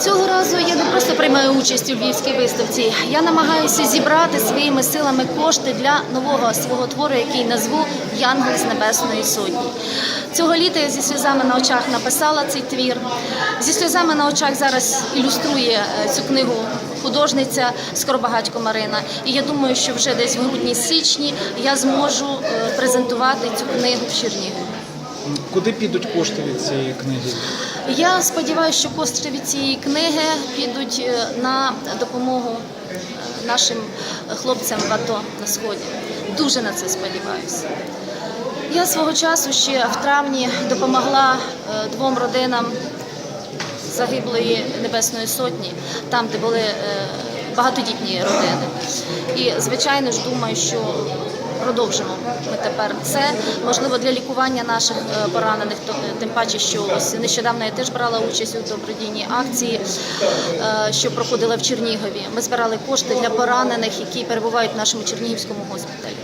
Цього разу я не просто приймаю участь у львівській виставці. Я намагаюся зібрати своїми силами кошти для нового свого твору, який назву Янгол з Небесної Сотні. Цього літа я зі сльозами на очах написала цей твір. Зі сльозами на очах зараз ілюструє е, цю книгу художниця Скоробагатько Марина. І я думаю, що вже десь в грудні-січні я зможу е, презентувати цю книгу в Чернігові. Куди підуть кошти від цієї книги? Я сподіваюся, що кошти цієї книги підуть е, на допомогу е, нашим хлопцям в АТО на сході. Дуже на це сподіваюся. Я свого часу ще в травні допомогла е, двом родинам загиблої Небесної Сотні, там, де були багатодітні родини. І, звичайно ж, думаю, що продовжимо ми тепер це. Можливо, для лікування наших е, поранених, то- тим паче, що ось нещодавно я теж брала участь у добродійній акції, е, що проходила в Чернігові. Ми збирали кошти для поранених, які перебувають в нашому Чернігівському госпіталі.